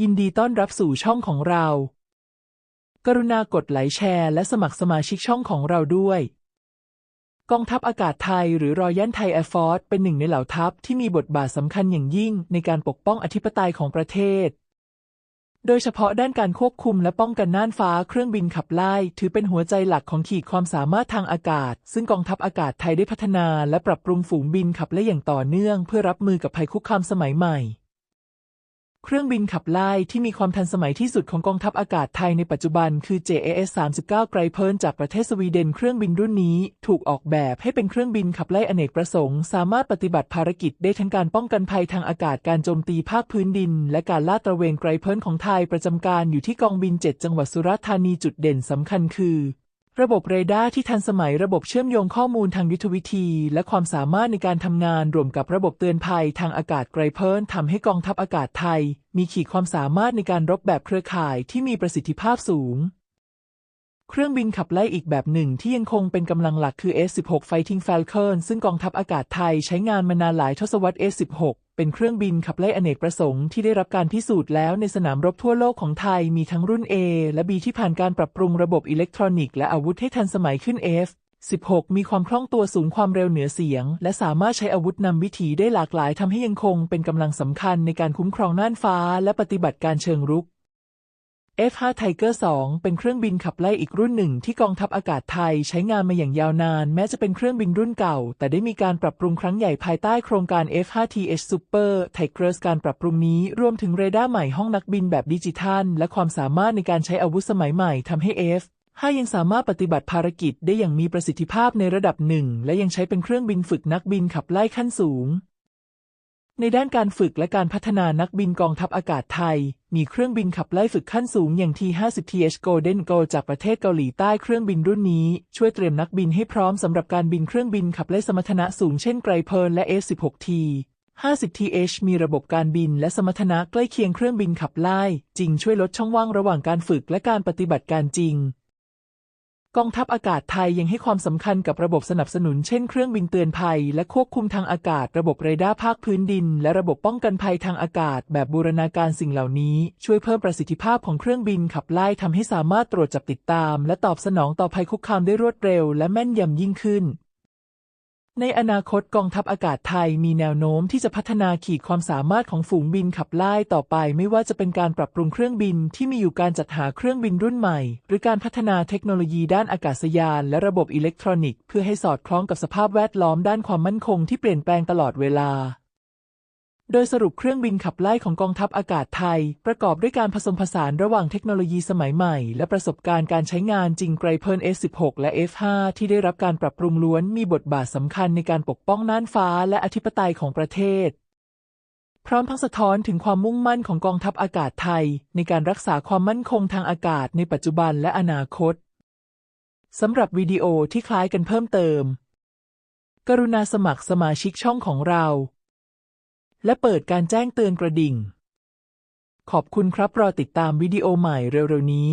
ยินดีต้อนรับสู่ช่องของเรา กรุณากดไลค์แชร์และสมัครสมาชิกช่องของเราด้วย กองทัพอากาศไทยหรือรอยัลไทยแอร์ฟอร์สเป็นหนึ่งในเหล่าทัพที่มีบทบาทสำคัญอย่างยิ่งในการปกป้องอธิปไตยของประเทศ โดยเฉพาะด้านการควบคุมและป้องกันน่านฟ้าเครื่องบินขับไล่ ถือเป็นหัวใจหลักของขีดความสามารถทางอากาศ ซึ่งกองทัพอากาศไทยได้พัฒนาและปรับปรุงฝูงบินขับไล่อย่างต่อเนื่อง เพื่อรับมือกับภัยคุกคามสมัยใหม่ เครื่องบินขับไล่ที่มีความทันสมัยที่สุดของกองทัพอากาศไทยในปัจจุบันคือ JAS 39ไกรเพิร์นจากประเทศสวีเดนเครื่องบินรุ่นนี้ ถูกออกแบบให้เป็นเครื่องบินขับไล่อเนกประสงค์ สามารถปฏิบัติภารกิจได้ทั้งการป้องกันภัยทางอากาศการโจมตีภาคพื้นดิน และการลาดตระเวนไกรเพิร์นของไทยประจำการอยู่ที่กองบิน 7 จังหวัดสุราษฎร์ธานีจุดเด่นสำคัญคือ ระบบเรดาร์ที่ทันสมัยระบบเชื่อมโยงข้อมูลทางยุทธวิธี และความสามารถในการทำงานรวมกับระบบเตือนภัยทางอากาศไกรเพิร์นทำให้กองทัพอากาศไทย มีขีดความสามารถในการรบแบบเครือข่ายที่มีประสิทธิภาพสูง เครื่องบินขับไล่อีกแบบหนึ่งที่ยังคงเป็นกำลังหลักคือ S-16 Fighting Falcon ซึ่งกองทัพอากาศไทยใช้งานมานานหลายทศวรรษ S-16 เป็นเครื่องบินขับไล่อเนกประสงค์ที่ได้รับการพิสูจน์แล้วในสนามรบทั่วโลกของไทยมีทั้งรุ่น A และ B ที่ผ่านการปรับปรุงระบบอิเล็กทรอนิกส์และอาวุธให้ทันสมัยขึ้น F 16 มีความคล่องตัวสูงความเร็วเหนือเสียง และสามารถใช้อาวุธนำวิถีได้หลากหลายทำให้ยังคงเป็นกำลังสำคัญในการคุ้มครองน่านฟ้า และปฏิบัติการเชิงรุก F5 Tiger 2 เป็นเครื่องบินขับไล่อีกรุ่นหนึ่งที่กองทัพอากาศไทยใช้งานมาอย่างยาวนาน แม้จะเป็นเครื่องบินรุ่นเก่า แต่ได้มีการปรับปรุงครั้งใหญ่ภายใต้โครงการ F5TH Super Tigers การปรับปรุงนี้ รวมถึงเรดาร์ใหม่ห้องนักบินแบบดิจิทัล และความสามารถในการใช้อาวุธสมัยใหม่ทำให้ F 5ยังสามารถปฏิบัติภารกิจได้อย่างมีประสิทธิภาพในระดับหนึ่ง และยังใช้เป็นเครื่องบินฝึกนักบินขับไล่ขั้นสูง ในด้านการฝึกและการพัฒนานักบินกองทัพอากาศไทย มีเครื่องบินขับไล่ฝึกขั้นสูงอย่าง T-50TH Golden Go จากประเทศเกาหลีใต้เครื่องบินรุ่นนี้ ช่วยเตรียมนักบินให้พร้อมสำหรับการบินเครื่องบินขับไล่สมรรถนะสูงเช่นไกรเพลินและ F-16T 50TH มีระบบการบินและสมรรถนะใกล้เคียงเครื่องบินขับไล่ จริงช่วยลดช่องว่างระหว่างการฝึกและการปฏิบัติการจริง กองทัพอากาศไทยยังให้ความสำคัญกับระบบสนับสนุนเช่นเครื่องบินเตือนภัย และควบคุมทางอากาศ ระบบเรดาร์ภาคพื้นดิน และระบบป้องกันภัยทางอากาศ แบบบูรณาการสิ่งเหล่านี้ ช่วยเพิ่มประสิทธิภาพของเครื่องบินขับไล่ทำให้สามารถตรวจจับติดตาม และตอบสนองต่อภัยคุกคามได้รวดเร็ว และแม่นยำยิ่งขึ้น ในอนาคตกองทัพอากาศไทยมีแนวโน้มที่จะพัฒนาขีดความสามารถของฝูงบินขับไล่ต่อไป ไม่ว่าจะเป็นการปรับปรุงเครื่องบินที่มีอยู่การจัดหาเครื่องบินรุ่นใหม่ หรือการพัฒนาเทคโนโลยีด้านอากาศยาน และระบบอิเล็กทรอนิกส์เพื่อให้สอดคล้องกับสภาพแวดล้อมด้านความมั่นคงที่เปลี่ยนแปลงตลอดเวลา โดยสรุปเครื่องบินขับไล่ของกองทัพอากาศไทย ประกอบด้วยการผสมผสานระหว่างเทคโนโลยีสมัยใหม่ และประสบการณ์การใช้งานจริงไกรเพิร์น S16 และ F5 ที่ได้รับการปรับปรุงล้วนมีบทบาทสำคัญในการปกป้องน่านฟ้าและอธิปไตยของประเทศ พร้อมทั้งสะท้อนถึงความมุ่งมั่นของกองทัพอากาศไทย ในการรักษาความมั่นคงทางอากาศในปัจจุบันและอนาคตสำหรับวิดีโอที่คล้ายกันเพิ่มเติม กรุณาสมัครสมาชิกช่องของเรา และเปิดการแจ้งเตือนกระดิ่ง ขอบคุณครับรอติดตามวิดีโอใหม่เร็วๆนี้